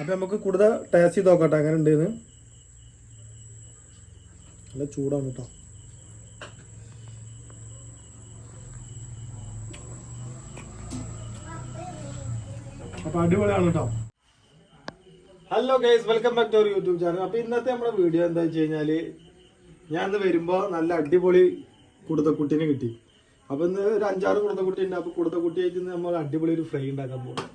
അപ്പം നമുക്ക് കൂടുതൽ ടേസ്റ്റ് ചെയ്ത് നോക്കട്ടെ അങ്ങനെ ഉണ്ടെന്ന്. നല്ല ചൂടാണ് കേട്ടോ. അപ്പൊ അടിപൊളിയാണ് കേട്ടോ. Hello guys welcome back to our YouTube channel അപ്പൊ ഇന്നത്തെ നമ്മുടെ വീഡിയോ എന്താ വെച്ച് കഴിഞ്ഞാൽ ഞാൻ ഇന്ന് വരുമ്പോ നല്ല അടിപൊളി കുടുതക്കുട്ടീനെ കിട്ടി. അപ്പൊ ഇന്ന് ഒരു അഞ്ചാറ് കുടുതക്കുട്ടി ഉണ്ട്. അപ്പൊ കുടുതക്കുട്ടിയായിട്ട് കുട്ടിയായിട്ട് നമ്മൾ അടിപൊളി ഒരു ഫ്രൈ ഉണ്ടാക്കാൻ പോകും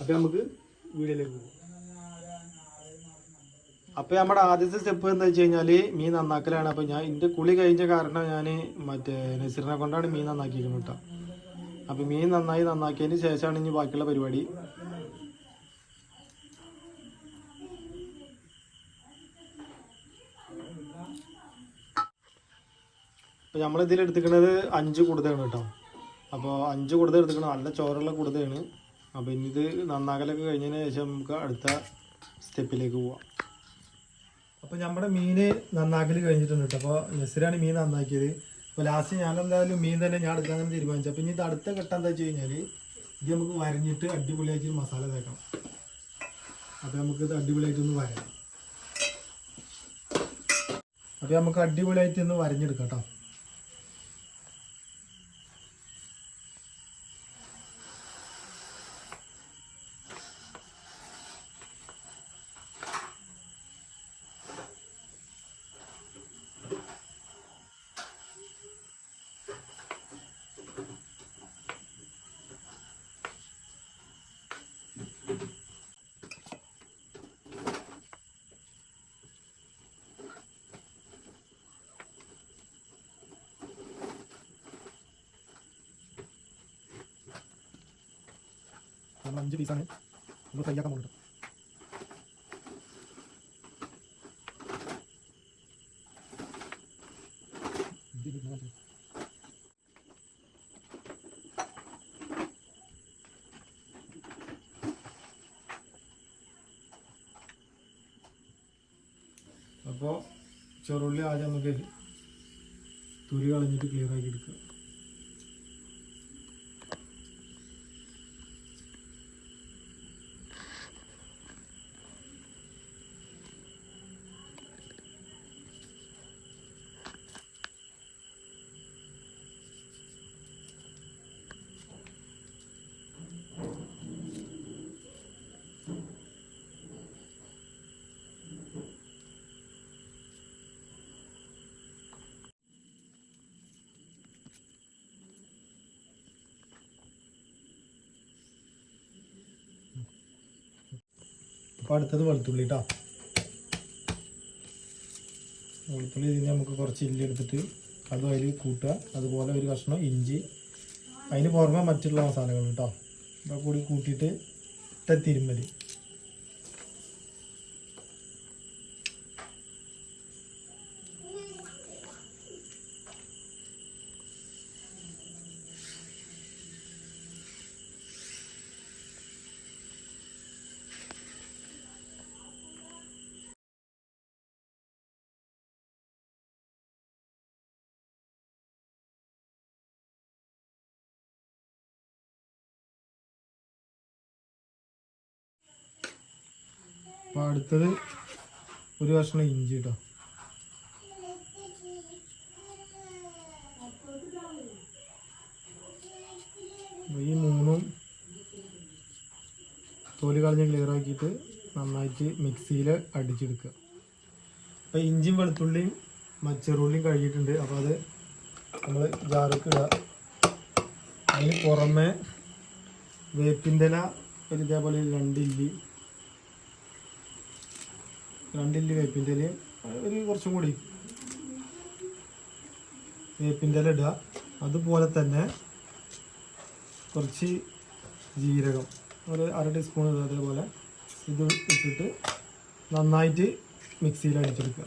അപ്പൊ നമുക്ക് വീഡിയോയിലേക്ക് പോകും അപ്പൊ നമ്മുടെ ആദ്യത്തെ സ്റ്റെപ്പ് എന്താ വെച്ച് കഴിഞ്ഞാൽ മീൻ നന്നാക്കലാണ്. അപ്പോൾ ഞാൻ എന്റെ കുളി കഴിഞ്ഞ കാരണം ഞാൻ മറ്റേ നസീറിനെ കൊണ്ടാണ് മീൻ നന്നാക്കിയിരിക്കുന്നത് കേട്ടോ അപ്പോൾ മീൻ നന്നായി നന്നാക്കിയതിന് ശേഷമാണ് ഇനി ബാക്കിയുള്ള പരിപാടി. അപ്പോൾ നമ്മൾ ഇതിൽ അഞ്ച് കുടുതയാണ് കേട്ടോ അപ്പോൾ അഞ്ച് കൂടുതൽ എടുത്തിക്കണം നല്ല ചോറുള്ള കുടുതയാണ് അപ്പോൾ ഇനി ഇത് നന്നാക്കലൊക്കെ കഴിഞ്ഞതിന് ശേഷം നമുക്ക് അടുത്ത സ്റ്റെപ്പിലേക്ക് പോവാം. അപ്പോൾ നമ്മുടെ മീൻ നന്നാക്കൽ കഴിഞ്ഞിട്ടുണ്ട് കേട്ടോ അപ്പോൾ മീൻ നന്നാക്കിയത്. അപ്പോൾ ലാസ്റ്റ് ഞാൻ എന്തായാലും മീൻ തന്നെ ഞാൻ എടുക്കാൻ തന്നെ തീരുമാനിച്ചു. അപ്പോൾ ഇനി ഇത് അടുത്ത ഘട്ടം എന്താ വെച്ച് കഴിഞ്ഞാൽ ഇത് നമുക്ക് വരഞ്ഞിട്ട് അടിപൊളിയാക്കി മസാല തേക്കണം. അപ്പോൾ നമുക്ക് ഇത് അടിപൊളിയായിട്ടൊന്ന് വരാം അപ്പോൾ നമുക്ക് അടിപൊളിയായിട്ട് ഒന്ന് വരഞ്ഞെടുക്കാം കേട്ടോ നമ്മൾ അഞ്ച് പീസാണ്. നമ്മൾ ഫ്രൈ ആക്കാൻ പോകുന്നത് അപ്പോൾ ചെറുള്ളി ആദ്യം നമുക്ക് തുരി കളഞ്ഞിട്ട് ക്ലിയർ ആക്കി എടുക്കുക അപ്പോൾ അടുത്തത് വെളുത്തുള്ളി കേട്ടോ വെളുത്തുള്ളി ഇതിന് നമുക്ക് കുറച്ച് ഇല്ലി എടുത്തിട്ട് അത് അതിൽ കൂട്ടുക. അതുപോലെ ഒരു കഷ്ണം ഇഞ്ചി. അതിന് പുറമെ മറ്റുള്ള മസാലകൾ കേട്ടോ അപ്പോൾ കൂടി കൂട്ടിയിട്ട് തിരുമ്മൽ അപ്പോൾ അടുത്തത് ഒരു കഷ്ണം ഇഞ്ചി കേട്ടോ ഈ മൂന്നും തോലി കളഞ്ഞ് ക്ലിയർ ആക്കിയിട്ട് നന്നായിട്ട് മിക്സിയിൽ അടിച്ചെടുക്കുക. അപ്പോൾ ഇഞ്ചിയും വെളുത്തുള്ളിയും മച്ചറുള്ളിയും കഴുകിയിട്ടുണ്ട്. അപ്പോൾ അത് നമ്മൾ ജാർക്ക് ഇടുക. അതിന് പുറമെ വേപ്പിന്റെ ഇല ഒരു ഇതേപോലെ രണ്ട് ഇല്ലി രണ്ടില്ലി വേപ്പിന്റെ ഇലയും ഒരു കുറച്ചും കൂടി വേപ്പിന്റെ ഇല ഇടുക. അതുപോലെ തന്നെ കുറച്ച് ജീരകം ഒരു അര ടീസ്പൂൺ ഇടുക അതേപോലെ. ഇത് ഇട്ടിട്ട് നന്നായിട്ട് മിക്സിയിൽ അടിച്ചെടുക്കുക.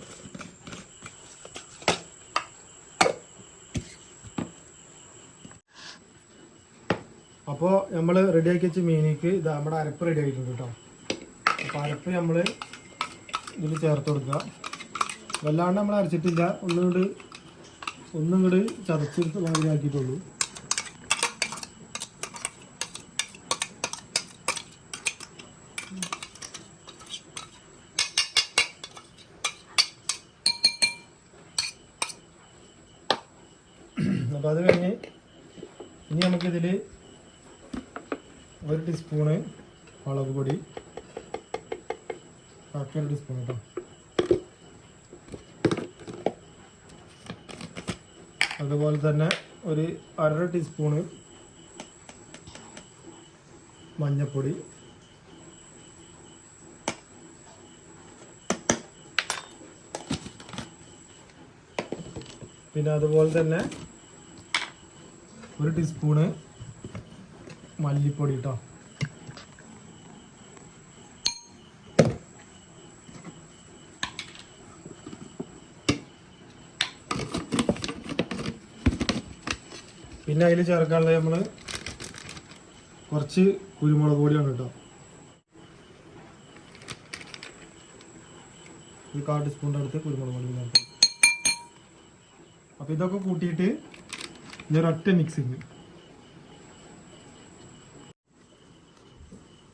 അപ്പോൾ നമ്മൾ റെഡിയാക്കി വെച്ച മീനിക്ക് ഇതാ നമ്മുടെ അരപ്പ് റെഡി ആയിട്ടുണ്ട് കേട്ടോ. അപ്പോൾ അരപ്പ് നമ്മൾ ഇതിൽ ചേർത്ത് കൊടുക്കുക. വല്ലാണ്ട് നമ്മൾ അരച്ചിട്ടില്ല. ഒന്നുകൂടി ഒന്നും കൂടി ചതച്ചെടുത്ത് മാതിരിയാക്കിയിട്ടുള്ളൂ. അപ്പോൾ അത് കഴിഞ്ഞ് ഇനി നമുക്കിതിൽ ഒരു ടീസ്പൂണ് മുളക് പൊടി ഒരു ടീസ്പൂൺ കേട്ടോ അതുപോലെ തന്നെ ഒരു അര ടീസ്പൂണ് മഞ്ഞൾപ്പൊടി പിന്നെ അതുപോലെ തന്നെ ഒരു ടീസ്പൂണ് മല്ലിപ്പൊടി കേട്ടോ പിന്നെ അതിൽ ചേർക്കാനുള്ളത് നമ്മൾ കുറച്ച് കുരുമുളക് പൊടിയാണ് കേട്ടോ. ഒരു കാ ടീസ്പൂണിന്റെ അടുത്ത് കുരുമുളക് പൊടി ചേർക്കാം അപ്പോൾ ഇതൊക്കെ കൂട്ടിയിട്ട് ഇതൊരൊറ്റ മിക്സിങ്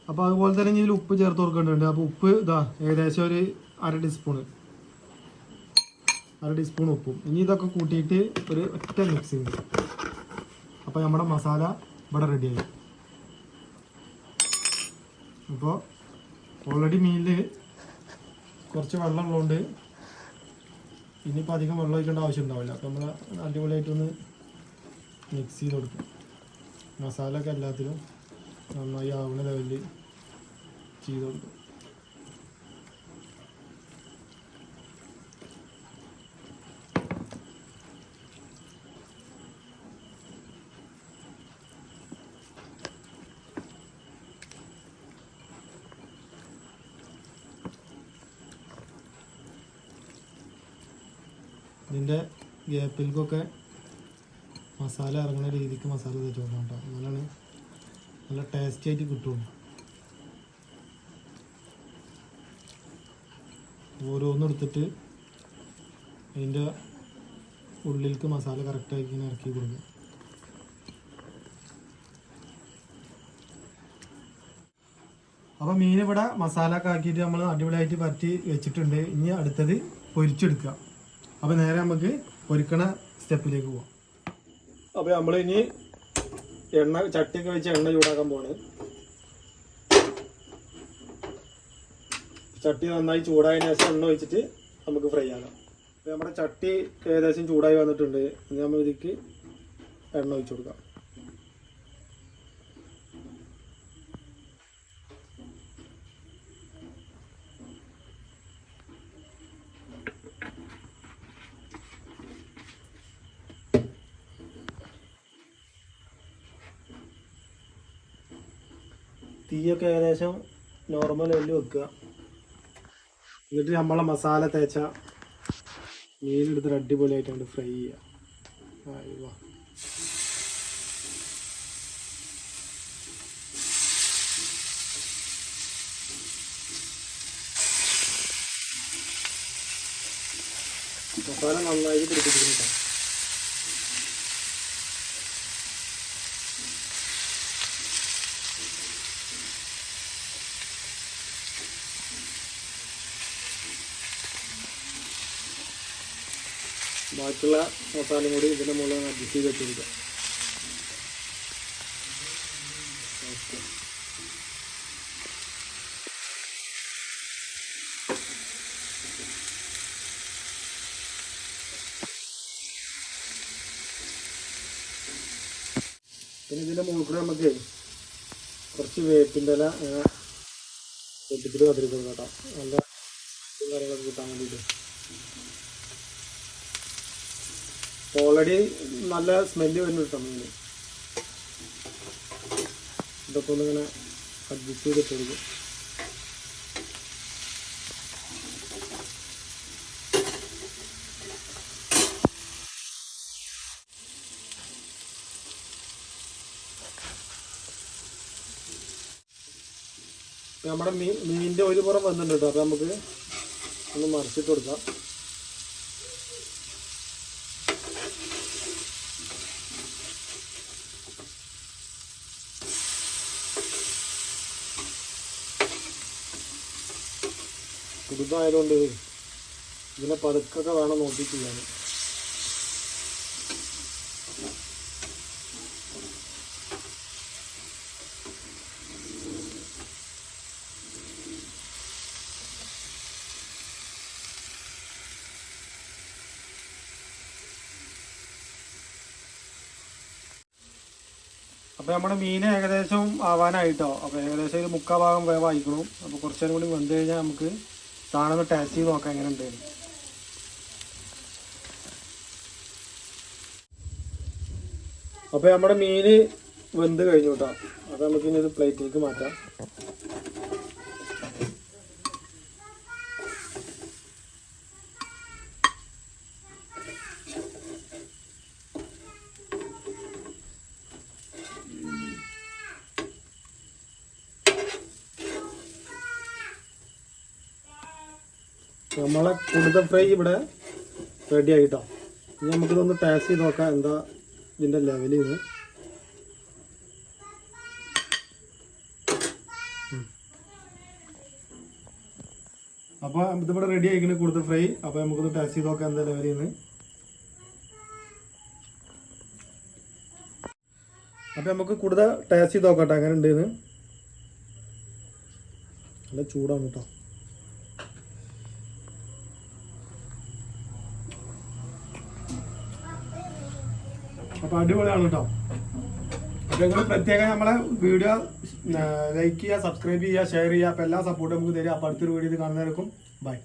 അപ്പോൾ അതുപോലെ തന്നെ ഇതിൽ ഉപ്പ് ചേർത്ത് കൊടുക്കേണ്ടതുണ്ട്. അപ്പോൾ ഉപ്പ് ഇതാ ഏകദേശം ഒരു അര ടീസ്പൂണ്. അര ടീസ്പൂൺ ഉപ്പും. ഇനി ഇതൊക്കെ കൂട്ടിയിട്ട് ഒരു ഒറ്റ മിക്സിങ് അപ്പോൾ നമ്മുടെ മസാല ഇവിടെ റെഡിയായി അപ്പോൾ ഓൾറെഡി മീനിൽ കുറച്ച് വെള്ളം ഉള്ളതുകൊണ്ട് ഇനിയിപ്പോൾ അധികം വെള്ളം ഒഴിക്കേണ്ട ആവശ്യം ഉണ്ടാവില്ല. അപ്പോൾ നമ്മൾ അടിപൊളിയായിട്ടൊന്ന് മിക്സ് ചെയ്ത് കൊടുക്കും. മസാല ഒക്കെ എല്ലാത്തിലും നന്നായി ആവുന്ന ലെവലിൽ ചെയ്ത് കൊടുക്കും. ഇതിന്റെ ഗ്യാപ്പിൽക്കൊക്കെ മസാല ഇറങ്ങുന്ന രീതിക്ക് മസാല തേച്ച് കൊടുക്കണം കേട്ടോ. എന്നാലാണ് നല്ല ടേസ്റ്റി ആയിട്ട് കിട്ടുള്ളൂ ഓരോന്നെടുത്തിട്ട് അതിന്റെ ഉള്ളിലേക്ക് മസാല കറക്റ്റായി ഇങ്ങനെ ഇറക്കി കൊടുക്കുക. അപ്പോൾ മീൻ ഇവിടെ മസാല ആക്കിയിട്ട് നമ്മൾ അടിപൊളിയായിട്ട് പറ്റി വെച്ചിട്ടുണ്ട്. ഇനി അടുത്തത് പൊരിച്ചെടുക്കുക. അപ്പോൾ നേരെ നമുക്ക് ഒരുക്കണ സ്റ്റെപ്പിലേക്ക് പോവാം. അപ്പോൾ നമ്മൾ ഇനി എണ്ണ ചട്ടിയൊക്കെ വെച്ച് എണ്ണ ചൂടാക്കാൻ പോണ് ചട്ടി നന്നായി ചൂടായതിനു ശേഷം എണ്ണ ഒഴിച്ചിട്ട് നമുക്ക് ഫ്രൈ ആക്കാം. അപ്പോൾ നമ്മുടെ ചട്ടി ഏകദേശം ചൂടായി വന്നിട്ടുണ്ട്. ഇനി നമ്മൾ ഇതിക്ക് എണ്ണ ഒഴിച്ചു കൊടുക്കാം. തീയൊക്കെ ഏകദേശം നോർമൽ വലിയ വെക്കുക. എന്നിട്ട് നമ്മളെ മസാല തേച്ച മീനെടുത്തിട്ട് അടിപൊളിയായിട്ട് ഫ്രൈ ചെയ്യുക. മസാല നന്നായി പിടിപ്പിച്ചിട്ടുണ്ട് ബാക്കിയുള്ള മസാലയും കൂടി ഇതിന്റെ മുകളിൽ അഡ്ജസ്റ്റ് ചെയ്ത് വെച്ചിരിക്കാം പിന്നെ ഇതിന്റെ മുകളിൽ നമുക്ക് കുറച്ച് വേപ്പിന്റെ ഇല വെട്ടിച്ചിട്ട് കത്തിരിക്കും കേട്ടോ. നല്ല കാര്യങ്ങളൊക്കെ കിട്ടാൻ വേണ്ടിയിട്ട്. ഓൾറെഡി നല്ല സ്മെല്ല് വരുന്നു കേട്ടോ മീന് ഇതൊക്കെ ഒന്നിങ്ങനെ അഡ്ജസ്റ്റ് ചെയ്തിട്ട് കൊടുക്കും. നമ്മുടെ മീൻ മീനിന്റെ ഒരു പുറം വന്നിട്ടുണ്ട് അപ്പോൾ നമുക്ക് ഒന്ന് മറിച്ചിട്ട് കൊടുക്കാം. പുതുതായതുകൊണ്ട് ഇതിനെ പതുക്കൊക്കെ വേണം നോക്കി ചെയ്യാൻ അപ്പോൾ നമ്മുടെ മീൻ ഏകദേശം ആവാനായിട്ടോ? അപ്പോൾ ഏകദേശം ഒരു മുക്കാ ഭാഗം വേവായിക്കണം. അപ്പോൾ കുറച്ചേരം കൂടി വെന്ത് കഴിഞ്ഞാൽ നമുക്ക് ഒന്ന് ടേസ്റ്റ് ചെയ്ത് നോക്കാം എങ്ങനെ ഉണ്ട് അപ്പോൾ നമ്മുടെ മീൻ വെന്ത് കഴിഞ്ഞു കേട്ടോ. അപ്പോൾ നമുക്ക് ഇനി ഒരു പ്ലേറ്റിലേക്ക് മാറ്റാം. നമ്മളെ ഫ്രൈ ഇവിടെ റെഡി ആയിട്ടോ. ഇനി നമുക്കിതൊന്ന് ടേസ്റ്റ് ചെയ്ത് നോക്കാം എന്താ ഇതിന്റെ ലെവലിൽ നിന്ന് അപ്പോൾ ഇതിവിടെ റെഡി ആയിക്കണ് കൊടുത്ത ഫ്രൈ അപ്പോൾ നമുക്കൊന്ന് ടേസ്റ്റ് ചെയ്ത് നോക്കാം എന്താ ലെവലിൽ നിന്ന് അപ്പോൾ നമുക്ക് കൂടുതൽ ടേസ്റ്റ് ചെയ്ത് നോക്കട്ടെ അങ്ങനെ ഉണ്ടെന്ന്. നല്ല ചൂടാണ് കേട്ടോ അപ്പോൾ അടിപൊളിയാണ് കേട്ടോ അപ്പോൾ നിങ്ങൾ പ്രത്യേകം നമ്മളെ വീഡിയോ ലൈക്ക് ചെയ്യുക സബ്സ്ക്രൈബ് ചെയ്യുക ഷെയർ ചെയ്യുക. അപ്പോൾ എല്ലാ സപ്പോർട്ടും നമുക്ക് തരിക അപ്പോൾ അടുത്തൊരു വീഡിയോയിൽ കാണുന്നവർക്കും ബൈ